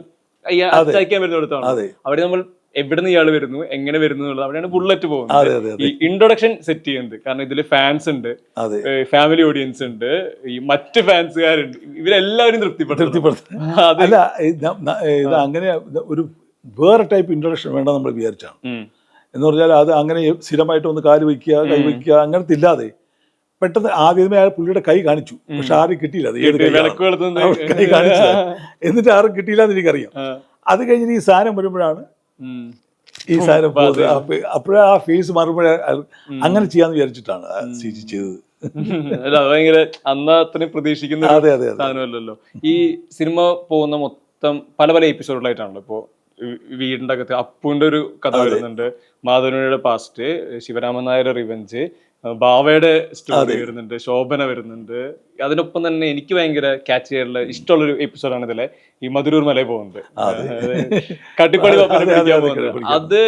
അയക്കാൻ വരുന്നിടത്താണ് അതെ. അവിടെ നമ്മൾ എവിടെ നിന്ന് ഇയാൾ വരുന്നു എങ്ങനെ വരുന്നു എന്നുള്ളത് അവിടെയാണ് ബുള്ളറ്റ് പോകുന്നത്. ഈ ഇൻട്രൊഡക്ഷൻ സെറ്റ് ചെയ്യുന്നത്. കാരണം ഇതിൽ ഫാൻസ് ഉണ്ട് ഫാമിലി ഓഡിയൻസ് ഉണ്ട് ഈ മറ്റ് ഫാൻസുകാരുണ്ട് ഇവരെല്ലാവരും തൃപ്തിപ്പെടുത്തും അല്ല ഇത് അങ്ങനെ ഒരു വേറെ ടൈപ്പ് ഇൻട്രൊഡക്ഷൻ വേണ്ട നമ്മൾ വിചാരിച്ചാണ്. എന്ന് പറഞ്ഞാൽ അത് അങ്ങനെ സ്ഥിരമായിട്ട് ഒന്ന് കാൽ വയ്ക്കുക കൈ വയ്ക്കുക അങ്ങനത്തെ ഇല്ലാതെ പെട്ടെന്ന് ആദ്യമേ അയാൾ പുള്ളിയുടെ കൈ കാണിച്ചു. പക്ഷെ ആരും കിട്ടിയില്ല. അത് കൈ കാണിച്ചു എന്നിട്ട് ആരും കിട്ടിയില്ല എന്ന് എനിക്കറിയാം. അത് കഴിഞ്ഞിട്ട് ഈ സാധനം വരുമ്പോഴാണ്. ഈ സാധനം പോകുന്നത്. അപ്പോഴേ ആ ഫേസ് മാറുമ്പോഴേ അങ്ങനെ ചെയ്യാന്ന് വിചാരിച്ചിട്ടാണ് സി ജി ചെയ്തത്. അല്ല അത് ഭയങ്കര അന്ന് അത്രയും പ്രതീക്ഷിക്കുന്ന അതെ അതെ സാധനമല്ലല്ലോ. ഈ സിനിമ പോകുന്ന മൊത്തം പല പല എപ്പിസോഡുകളായിട്ടാണല്ലോ. ഇപ്പോ വീടിന്റെ അകത്ത് അപ്പുവിന്റെ ഒരു കഥ വരുന്നുണ്ട്. മാധവനുടെ പാസ്റ്റ് ശിവരാമൻ നായരുടെ റിവെഞ്ച് ബാവയുടെ സ്റ്റോറി വരുന്നുണ്ട് ശോഭന വരുന്നുണ്ട്. അതിനൊപ്പം തന്നെ എനിക്ക് ഭയങ്കര ക്യാച്ച് ചെയ്യാനുള്ള ഇഷ്ടമുള്ളൊരു എപ്പിസോഡാണ് ഇതിലെ ഈ മധുരൂർ മലയിൽ പോകുന്നത്. കട്ടിപ്പടി പോകുന്നത്. അത്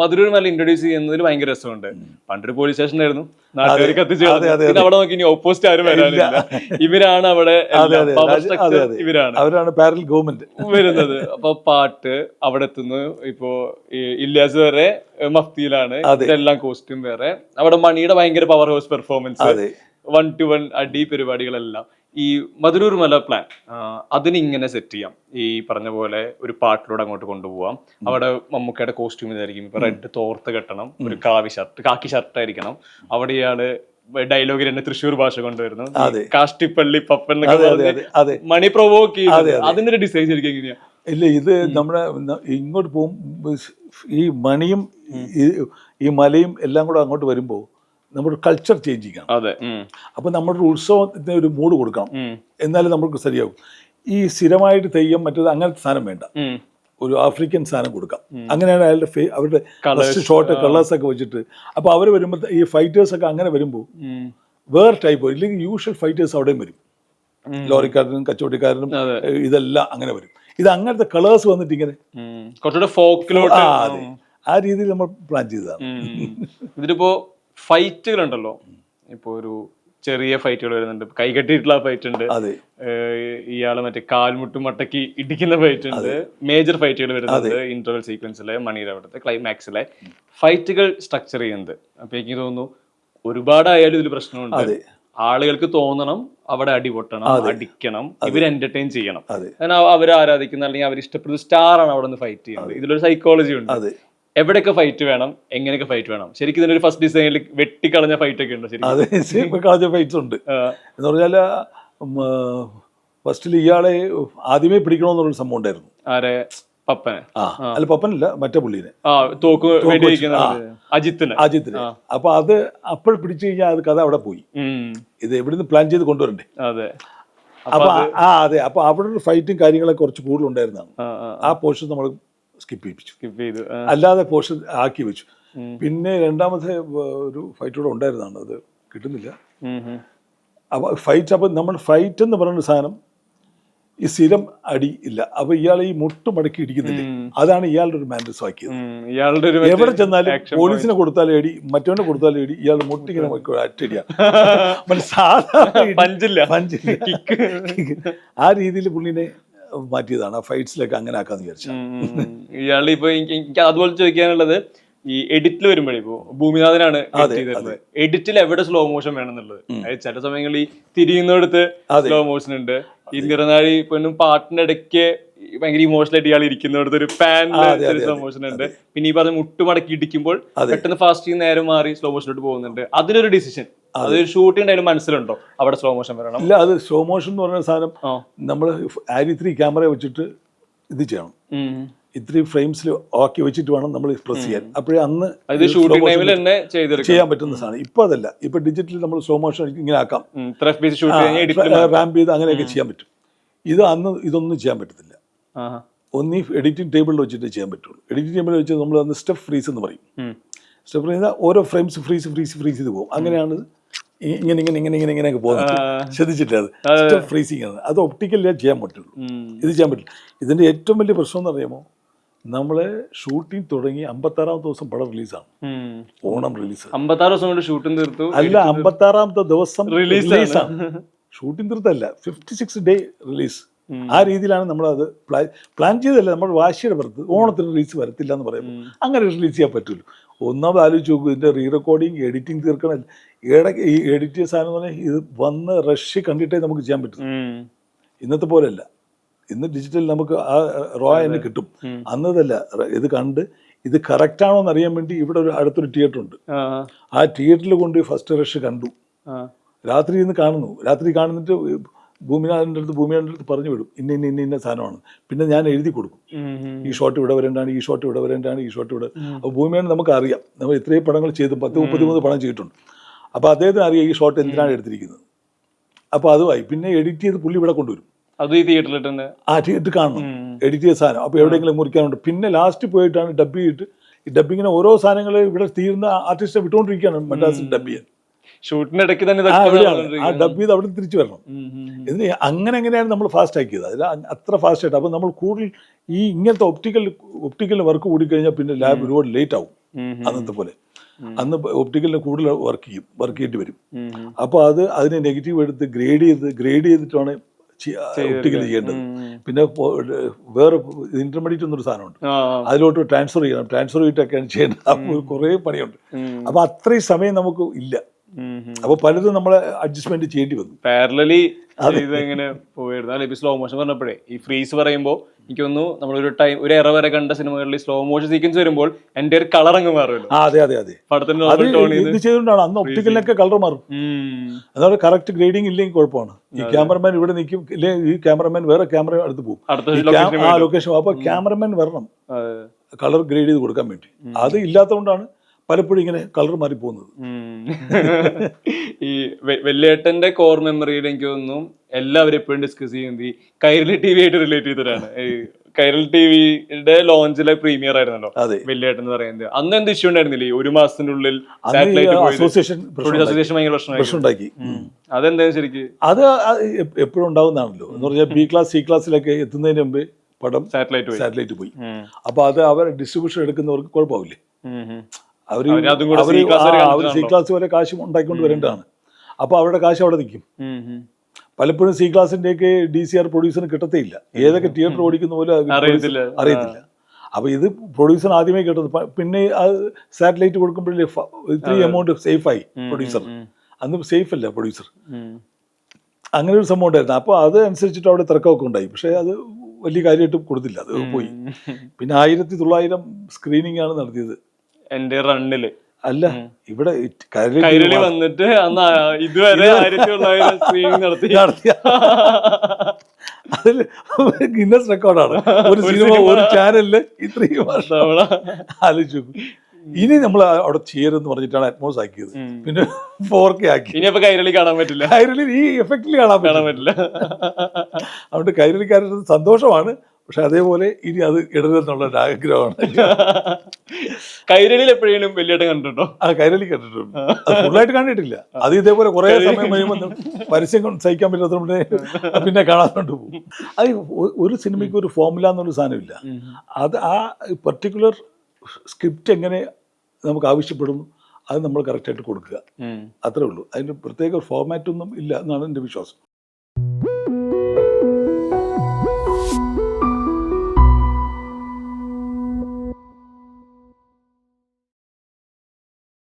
മധുരൂർ മല ഇൻട്രൊഡ്യൂസ് ചെയ്യുന്നതിൽ ഭയങ്കര രസമുണ്ട്. പണ്ടൊരു പോലീസ് സ്റ്റേഷനായിരുന്നു നാട്ടുകാർ കത്തിച്ച് പിന്നെ അവിടെ നോക്കി ഇനി ഓപ്പോസിറ്റ് ആരും വരാനില്ല. ഇവരാണ് അവിടെ ഇവരാണ്. അവരാണ് പാരൽ ഗവൺമെന്റ് വരുന്നത്. അപ്പൊ പാട്ട് അവിടെ എത്തുന്നു. ഇപ്പോ ഇല്ലാസ് വരെ മഫ്തിയിലാണ്. ഇതെല്ലാം കോസ്റ്റ്യൂം വേറെ. അവിടെ മണിയുടെ ഭയങ്കര power house performance one to one അടി പരിപാടികളെല്ലാം. ഈ മധുരൂർ മല പ്ലാൻ അതിനിങ്ങനെ സെറ്റ് ചെയ്യാം. ഈ പറഞ്ഞ പോലെ ഒരു പാട്ടിലൂടെ അങ്ങോട്ട് കൊണ്ടുപോവാം. അവിടെ മമ്മൂക്കയുടെ കോസ്റ്റ്യൂം ഇതായിരിക്കും. ഇപ്പൊ റെഡ് തോർത്ത് കെട്ടണം. ഒരു കാവി ഷർട്ട് കാക്കി ഷർട്ട് ആയിരിക്കണം. അവിടെ ഇയാൾ ഡയലോഗിൽ തന്നെ തൃശ്ശൂർ ഭാഷ കൊണ്ടുവരുന്നു. കാഷ്ടിപ്പള്ളി പപ്പൻ മണി പ്രൊവോക്ക് ചെയ്യുന്നത് അതിന്റെ ഒരു ഡിസൈൻ ശരിക്കും എങ്ങനെയാ? ഇല്ല ഇത് നമ്മുടെ ഇങ്ങോട്ട് പോകും. ഈ മണിയും ഈ- ഈ മലയും എല്ലാം കൂടെ അങ്ങോട്ട് വരുമ്പോൾ നമ്മുടെ കൾച്ചർ ചേഞ്ച് ആണ് അതെ അപ്പൊ നമ്മുടെ ഉത്സവത്തിന് ഒരു മൂഡ് കൊടുക്കണം. എന്നാലേ നമുക്ക് ശരിയാവും. ഈ സ്ഥിരമായിട്ട് തെയ്യം മറ്റേത് അങ്ങനത്തെ സാധനം വേണ്ട. ഒരു ആഫ്രിക്കൻ സാധനം കൊടുക്കാം. അങ്ങനെയാണ് അയാളുടെ ഫേ അവരുടെ ഷോർട്ട് കളേഴ്സ് ഒക്കെ വെച്ചിട്ട്. അപ്പൊ അവർ വരുമ്പോൾ ഈ ഫൈറ്റേഴ്സ് ഒക്കെ അങ്ങനെ വരുമ്പോൾ. വേറെ ടൈപ്പ് ഇല്ലെങ്കിൽ യൂഷ്വൽ ഫൈറ്റേഴ്സ് അവിടെയും വരും. ലോറിക്കാരനും കച്ചവടക്കാരനും ഇതെല്ലാം അങ്ങനെ വരും. ഇത് അങ്ങനത്തെ കളേഴ്സ് വന്നിട്ട് ഇങ്ങനെ കുറച്ചുകൂടെ ഫോക്കിലോട്ട് ആ ആ രീതിയിൽ നമ്മൾ പ്ലാൻ ചെയ്തതാണ്. ഇതിലിപ്പോ ഫൈറ്റുകൾ ഉണ്ടല്ലോ ഇപ്പൊ ഒരു ചെറിയ ഫൈറ്റുകൾ വരുന്നുണ്ട്. കൈ കെട്ടിയിട്ടുള്ള ഫൈറ്റ് ഉണ്ട് ഇയാൾ മറ്റേ കാൽമുട്ടും മട്ടക്കി ഇടിക്കുന്ന ഫൈറ്റ് ഉണ്ട് മേജർ ഫൈറ്റുകൾ വരുന്നത് ഇന്റർവൽ സീക്വൻസിലെ മണിയുടെ അവിടുത്തെ ക്ലൈമാക്സിലെ. ഫൈറ്റുകൾ സ്ട്രക്ചർ ചെയ്യുന്നത് അപ്പൊ എനിക്ക് തോന്നുന്നു ഒരുപാടായാലും ഇതിൽ പ്രശ്നമുണ്ട്. ആളുകൾക്ക് തോന്നണം അവിടെ അടി പൊട്ടണം അടിക്കണം ഇവർ എന്റർടൈൻ ചെയ്യണം. കാരണം അവർ ആരാധിക്കുന്ന അല്ലെങ്കിൽ അവർ ഇഷ്ടപ്പെടുന്ന സ്റ്റാർ ആണ് അവിടെ നിന്ന് ഫൈറ്റ് ചെയ്യുന്നത് ഇതിലൊരു സൈക്കോളജി ഉണ്ട്. എവിടെയൊക്കെ ഫൈറ്റ് വേണം എങ്ങനെയൊക്കെ ഫൈറ്റ് വേണം. ശരിക്കും ഇതിനൊരു ഫസ്റ്റ് ഡിസൈനിൽ വെട്ടിക്കളഞ്ഞ ഫൈറ്റ് ഒക്കെ ഉണ്ട് അതെ കളഞ്ഞ ഫൈറ്റ്സ് ഉണ്ട്. എന്ന് പറഞ്ഞാൽ ഫസ്റ്റിൽ ഇയാളെ ആദ്യമേ പിടിക്കണമെന്നുള്ളൊരു സംഭവം ഉണ്ടായിരുന്നു. ആരെ? പപ്പനെ. ആ അല്ല പപ്പനല്ല മറ്റേ പുള്ളീനെ. അജിത്തിന്. അജിത്തിന്. അപ്പൊ അത് അപ്പോൾ പിടിച്ചു കഴിഞ്ഞാൽ അത് കഥ അവിടെ പോയി. ഇത് എവിടുന്ന് പ്ലാൻ ചെയ്ത് കൊണ്ടുവരണ്ടേ? അതെ. അപ്പൊ ആ അതെ. അപ്പൊ അവിടെ ഒരു ഫൈറ്റും കാര്യങ്ങളൊക്കെ കുറച്ച് ആ, ആ പോർഷൻ നമ്മൾ സ്കിപ്പ് ചെയ്യിപ്പിച്ചു സ്കിപ്പ് ചെയ്തു. അല്ലാതെ പോർഷൻ ആക്കി വെച്ചു. പിന്നെ രണ്ടാമത്തെ ഒരു ഫൈറ്റ് കൂടെ ഉണ്ടായിരുന്നതാണ്. അത് കിട്ടുന്നില്ല. അപ്പോൾ ഫൈറ്റ് അപ്പം നമ്മൾ ഫൈറ്റ് എന്ന് പറയുന്ന സാധനം ഈ സ്ഥിരം അടി ഇല്ല. അപ്പൊ ഇയാൾ ഈ മുട്ട് മടക്കി ഇടിക്കുന്നില്ല? അതാണ് ഇയാളുടെ ഒരു മാൻഡസ് ആക്കിയത് എവിടെ ചെന്നാലും പോലീസിനെ കൊടുത്താലും അടി മറ്റവനെ കൊടുത്താലും അടി ഇയാൾ മുട്ടിങ്ങനെ അറ്റടിയാ സാധാരണ പഞ്ചില്ല. പഞ്ചില്ല. ആ രീതിയിൽ പുള്ളിനെ മാറ്റിയതാണ്. ആ ഫൈറ്റ്സിലൊക്കെ അങ്ങനെ ആക്കാന്ന് വിചാരിച്ചു. ഇപ്പൊ എനിക്ക് അതുപോലെ ചോദിക്കാനുള്ളത് ഈ എഡിറ്റിൽ വരുമ്പോഴേ ഇപ്പോ ഭൂമിനാഥനാണ് എഡിറ്റിൽ എവിടെ സ്ലോ മോഷൻ വേണമെന്നുള്ളത്. അതായത് ചില സമയങ്ങളിൽ ഈ തിരിയുന്നിടത്ത് സ്ലോ മോഷൻ ഉണ്ട്. ഈ നിറനാഴി പെണ്ണും പാട്ടിന്റെ ഇടയ്ക്ക് ഭയങ്കര ഇമോഷണൽ ആയിട്ട് ഇയാൾ ഇരിക്കുന്നിടത്ത് ഒരു പാൻ അതെ, അതെ, സ്ലോ മോഷൻ ഉണ്ട്. പിന്നെ ഈ പറഞ്ഞ മുട്ടുമടക്കി ഇടിക്കുമ്പോൾ പെട്ടെന്ന് ഫാസ്റ്റ് നേരെ മാറി സ്ലോ മോഷനിലോട്ട് പോകുന്നുണ്ട്. അതിനൊരു ഡിസിഷൻ അതൊരു ഷൂട്ടിംഗ് ഉണ്ടായാലും മനസ്സിലുണ്ടോ? അവിടെ സ്ലോ മോഷൻ വരണം. ഇല്ല അത് സ്ലോ മോഷൻ എന്ന് പറയുന്ന സാധനം നമ്മൾ ആരി ത്രീ ക്യാമറ വെച്ചിട്ട് ഇത് ചെയ്യണം. ഇത്രയും ഫ്രെയിംസിൽ ആക്കി വെച്ചിട്ട് വേണം നമ്മൾ എക്സ്പ്രസ് ചെയ്യാൻ. അപ്പോഴേ അന്ന് അത് ചെയ്യാൻ പറ്റുന്ന സാധനം. ഇപ്പൊ അതല്ല. ഇപ്പൊ ഡിജിറ്റൽ നമ്മൾ സ്ലോ മോഷൻ ഇങ്ങനെ ആക്കാം. റാമ്പ് ചെയ്ത് അങ്ങനെയൊക്കെ ചെയ്യാൻ പറ്റും. ഇത് അന്ന് ഇതൊന്നും ചെയ്യാൻ പറ്റത്തില്ല. ആഹാ. ഈ എഡിറ്റിംഗ് ടേബിളിൽ വെച്ചിട്ട് ചെയ്യാൻ പറ്റുള്ളൂ. എഡിറ്റിംഗ് ടേബിളിൽ വെച്ച് നമ്മൾ അന്ന് സ്റ്റെപ്പ് ഫ്രീസ് എന്ന് പറയും. സ്റ്റെപ്പ് ഫ്രീസ് ഓരോ ഫ്രെയിംസ് ഫ്രീസ് ഫ്രീസ് ഫ്രീസ് ചെയ്ത് പോകും. അങ്ങനെയാണ് ഇങ്ങനെ ഇങ്ങനെ ഇങ്ങനെ ഇങ്ങനെ ഇങ്ങനെയൊക്കെ പോകുന്നത്. ശ്രദ്ധിച്ചിട്ടില്ല അത്. സ്റ്റെപ്പ് ഫ്രീസിങ് ആണ് അത് ഒപ്റ്റിക്കലേ ചെയ്യാൻ പറ്റുള്ളൂ. ഇത് ചെയ്യാൻ പറ്റില്ല. ഇതിന്റെ ഏറ്റവും വലിയ പ്രശ്നം എന്ന് പറയുമ്പോൾ നമ്മൾ ഷൂട്ടിംഗ് തുടങ്ങി അമ്പത്താറാമത്തെ ദിവസം പടം റിലീസാണ് ഓണം റിലീസ് അമ്പത്താറ് ദിവസം കൊണ്ട് ഷൂട്ടിംഗ് തീർത്തു. അല്ല അമ്പത്താറാമത്തെ ദിവസം റിലീസ് റിലീസാണ് ഷൂട്ടിംഗ് തീർത്തല്ല ഫിഫ്റ്റി സിക്സ് ഡേ റിലീസ് ആ രീതിയിലാണ് നമ്മൾ അത് പ്ലാൻ പ്ലാൻ ചെയ്തല്ല നമ്മൾ വാശിയുടെ പുറത്ത് ഓണത്തിന് റിലീസ് വരത്തില്ല എന്ന് പറയുമ്പോൾ അങ്ങനെ റിലീസ് ചെയ്യാൻ പറ്റുള്ളൂ ഒന്നാമത് ആലോചിച്ച് നോക്കൂ ഇതിന്റെ റീ റെക്കോർഡിങ് എഡിറ്റിംഗ് തീർക്കണം. ഇടയ്ക്ക് ഈ എഡിറ്റ് ചെയ്ത സാധനം പറഞ്ഞാൽ ഇത് വന്ന് റഷ് കണ്ടിട്ടേ നമുക്ക് ചെയ്യാൻ പറ്റും. ഇന്നത്തെ പോലെയല്ല. ഇന്ന് ഡിജിറ്റൽ നമുക്ക് ആ റോ തന്നെ കിട്ടും. അന്നതല്ല ഇത് കണ്ട് ഇത് കറക്റ്റ് ആണോ എന്ന് അറിയാൻ വേണ്ടി ഇവിടെ ഒരു അടുത്തൊരു തിയേറ്റർ ഉണ്ട്. ആ. തിയേറ്ററിൽ കൊണ്ട് ഫസ്റ്റ് റഷ് കണ്ടു. രാത്രി ഇന്ന് കാണുന്നു. രാത്രി കാണുന്നിട്ട് ഭൂമിനാഥന്റെ അടുത്ത് ഭൂമിനാഥന്റെ അടുത്ത് പറഞ്ഞു വിടും. ഇന്ന ഇന്ന ഇന്ന ഇന്ന സാധനമാണ്. പിന്നെ ഞാൻ എഴുതി കൊടുക്കും. ഈ ഷോട്ട് ഇവിടെ വരേണ്ടാണ് ഈ ഷോട്ട് ഇവിടെ വരേണ്ടാണ് ഈ ഷോട്ട് ഇവിടെ അപ്പോൾ ഭൂമിയാണ് നമുക്ക് അറിയാം നമ്മൾ ഇത്രയും പടങ്ങൾ ചെയ്തു പത്ത് മുപ്പത്തിമൂന്ന് പടം ചെയ്തിട്ടുണ്ട്. അപ്പോൾ അദ്ദേഹത്തിന് അറിയാം ഈ ഷോട്ട് എന്തിനാണ് എടുത്തിരിക്കുന്നത്. അപ്പോൾ അതുമായി. പിന്നെ എഡിറ്റ് ചെയ്ത് പുള്ളി ഇവിടെ കൊണ്ടുവരും. അത് ഈ തിയേറ്ററിൽ തന്നെ? ആ തിയേറ്റർ കാണണം. എഡിറ്റ് ചെയ്ത സാധനം. അപ്പോൾ എവിടെയെങ്കിലും മുറിക്കാനുണ്ട്. പിന്നെ ലാസ്റ്റ് പോയിട്ടാണ് ഡബ് ചെയ്തിട്ട് ഈ ഡബിങ്ങിന് ഓരോ സാധനങ്ങൾ ഇവിടെ തീരുന്ന ആർട്ടിസ്റ്റിനെ വിട്ടുകൊണ്ടിരിക്കുകയാണ് മദ്രാസിൽ ഡബ് ചെയ്യാൻ. ഷൂട്ടിന്റെ ഇടയ്ക്ക് തന്നെ ആ ഡബ് ചെയ്ത് അവിടെ തിരിച്ചു വരണം. ഇതിന് അങ്ങനെ എങ്ങനെയാണ് നമ്മൾ ഫാസ്റ്റ് ആക്കിയത്? അതിൽ അത്ര ഫാസ്റ്റ് ആയിട്ട്. അപ്പോൾ നമ്മൾ കൂടുതൽ ഈ ഇങ്ങനത്തെ ഒപ്റ്റിക്കൽ ഒപ്റ്റിക്കൽ വർക്ക് കൂടിക്കഴിഞ്ഞാൽ പിന്നെ ലാബ് ഒരുപാട് ലേറ്റ് ആവും അന്നത്തെ പോലെ. അന്ന് ഒപ്റ്റിക്കലിന് കൂടുതൽ വർക്ക് ചെയ്യും വർക്ക് ചെയ്യേണ്ടി വരും. അപ്പോൾ അത് അതിനെ നെഗറ്റീവ് എടുത്ത് ഗ്രേഡ് ചെയ്ത് ഗ്രേഡ് ചെയ്തിട്ടാണ് ഒപ്റ്റിക്കൽ ചെയ്യേണ്ടത്. പിന്നെ വേറെ ഇന്റർമീഡിയറ്റ് എന്നൊരു സാധനമുണ്ട്. അതിലോട്ട് ട്രാൻസ്ഫർ ചെയ്യണം. ട്രാൻസ്ഫർ ചെയ്തിട്ടൊക്കെയാണ് ചെയ്യേണ്ടത്. അപ്പോൾ കുറേ പണിയുണ്ട്. അപ്പൊ അപ്പോൾ അത്രയും സമയം നമുക്ക് ഇല്ല. അപ്പോൾ പലതും നമ്മൾ അഡ്ജസ്റ്റ്മെന്റ് ചെയ്യേണ്ടി വന്നു. പാരലി ഇത് എങ്ങനെ പോയിരുന്നു? അല്ല ഇപ്പൊ സ്ലോ മോഷൻ പറഞ്ഞപ്പോഴേ ഈ ഫ്രീസ് പറയുമ്പോൾ എനിക്ക് തോന്നുന്നു നമ്മളൊരു ടൈം ഒരു എറ വരെ കണ്ട സിനിമകളിൽ സ്ലോ മോഷൻ സീക്വൻസ് വരുമ്പോൾ എന്റെ ഒരു കളർ അങ്ങ് മാറുമല്ലോ. അതെ അതെ അതെ. പടത്തിന്റെ ഇത് ചെയ്തുകൊണ്ടാണ്? അന്ന് ഒപ്റ്റിക്കലിനൊക്കെ കളർ മാറും. അതാണ് കറക്റ്റ് ഗ്രേഡിംഗ് ഇല്ലെങ്കിൽ കുഴപ്പമാണ്. ഈ ക്യാമറമാൻ ഇവിടെ നിൽക്കും ഇല്ലെങ്കിൽ ഈ ക്യാമറമാൻ വേറെ ക്യാമറ അടുത്ത് പോകും. ആ ലൊക്കേഷൻ അപ്പൊ ക്യാമറമാൻ വരണം. കളർ ഗ്രേഡ് ചെയ്ത് കൊടുക്കാൻ വേണ്ടി. അത് ഇല്ലാത്തതുകൊണ്ടാണ് പലപ്പോഴും ഇങ്ങനെ കളർ മാറി പോകുന്നത് ഈ വെള്ളിയേട്ടന്റെ കോർ മെമ്മറിയിൽ എനിക്ക് തോന്നുന്നു എല്ലാവരും എപ്പോഴും ഡിസ്കസ് ചെയ്യുന്നത് ഈ കൈരളി ടി വി ആയിട്ട് റിലേറ്റ് ചെയ്തിട്ടാണ്. കൈരൽ ടി വിയുടെ ലോഞ്ചിലെ പ്രീമിയർ ആയിരുന്നല്ലോ അതെ. വെള്ളിയേട്ടൻ എന്ന് പറയുന്നത്. അന്ന് എന്ത് ഇഷ്യൂ ഉണ്ടായിരുന്നില്ലേ? ഒരു മാസത്തിന്റെ ഉള്ളിൽ അസോസിയേഷൻ അസോസിയേഷൻ ഭയങ്കര പ്രശ്നമുണ്ടാക്കി. അതെന്തായാലും ശരിക്ക്? അത് എപ്പോഴും ഉണ്ടാവുന്നതാണല്ലോ. എന്ന് പറഞ്ഞാൽ ബി ക്ലാസ് സി ക്ലാസ്സിലൊക്കെ എത്തുന്നതിന് മുമ്പ് പടം സാറ്റലൈറ്റ് സാറ്റലൈറ്റ് പോയി. അപ്പൊ അത് അവർ ഡിസ്ട്രിബ്യൂഷൻ എടുക്കുന്നവർക്ക് കുഴപ്പമില്ലേ. അവർ അവർ അവർ സി ക്ലാസ് വരെ കാശും ഉണ്ടാക്കിക്കൊണ്ട് വരേണ്ടതാണ്. അപ്പോൾ അവരുടെ കാശ് അവിടെ നിൽക്കും. പലപ്പോഴും സി ക്ലാസിന്റെയൊക്കെ ഡി സി ആർ പ്രൊഡ്യൂസറിന് കിട്ടത്തേയില്ല ഏതൊക്കെ തിയേറ്റർ ഓടിക്കുന്ന പോലെ അറിയത്തില്ല. അപ്പൊ അറിയത്തില്ല. അപ്പോൾ ഇത് പ്രൊഡ്യൂസർ ആദ്യമേ കിട്ടുന്നത്. പിന്നെ അത് സാറ്റലൈറ്റ് കൊടുക്കുമ്പോഴേ ഇത്രയും എമൗണ്ട് സേഫായി പ്രൊഡ്യൂസർ. അന്ന് സേഫ് അല്ല പ്രൊഡ്യൂസർ അങ്ങനെ ഒരു സംഭവം ഉണ്ടായിരുന്നു. അപ്പോൾ അത് അനുസരിച്ചിട്ട് അവിടെ തിരക്കമൊക്കെ ഉണ്ടായി. പക്ഷേ അത് വലിയ കാര്യമായിട്ട് കൊടുത്തില്ല. അത് പോയി. പിന്നെ ആയിരത്തി തൊള്ളായിരം സ്ക്രീനിങ് ആണ് നടത്തിയത്. എന്റെ റണ്ണിൽ അല്ല ഇവിടെ കരളി വന്നിട്ട് അന്ന് ഇതുവരെ ആയിരത്തി തൊള്ളായിരം സ്ക്രീനിങ് നടത്തി. നടത്തിയ അതിൽ ഗിന്നസ് റെക്കോർഡാണ് ഒരു സിനിമ ഒരു ചാനലിൽ ഇത്രയും വർഷം ആലോചിച്ചു ഇനി നമ്മൾ അവിടെ ചെയ്യരുതെന്ന് പറഞ്ഞിട്ടാണ് അറ്റ്മോസ് ആക്കിയത്. പിന്നെ ഫോർ കെ ആക്കി. ഇനി കൈരളി കാണാൻ പറ്റില്ല. കൈരളി ഈ എഫക്റ്റിൽ കാണാൻ കാണാൻ പറ്റില്ല. അതുകൊണ്ട് കൈരളിക്കാരുടെ സന്തോഷമാണ്. പക്ഷെ അതേപോലെ ഇനി അത് ഇടരുതെന്നുള്ള ഒരു ആഗ്രഹമാണ്. കൈരളിയിൽ എപ്പോഴേലും വലിയായിട്ട് കണ്ടിട്ടുണ്ടോ? ആ കൈരളി കണ്ടിട്ടുണ്ട്. അത് ഫുള്ളായിട്ട് കണ്ടിട്ടില്ല. അത് ഇതേപോലെ കുറേ സമയം കഴിയുമ്പോൾ പരസ്യം സഹിക്കാൻ പറ്റാത്തതുകൊണ്ട് പിന്നെ കാണാത്തോണ്ട് പോകും. അത് ഒരു സിനിമയ്ക്ക് ഒരു ഫോമുല എന്നൊരു സാധനമില്ല. അത് ആ പർട്ടിക്കുലർ സ്ക്രിപ്റ്റ് എങ്ങനെ നമുക്ക് ആവശ്യപ്പെടുന്നു അത് നമ്മൾ കറക്റ്റായിട്ട് കൊടുക്കുക. അത്രേ ഉള്ളൂ. അതിന് പ്രത്യേക ഫോർമാറ്റൊന്നും ഇല്ല എന്നാണ് എന്റെ വിശ്വാസം.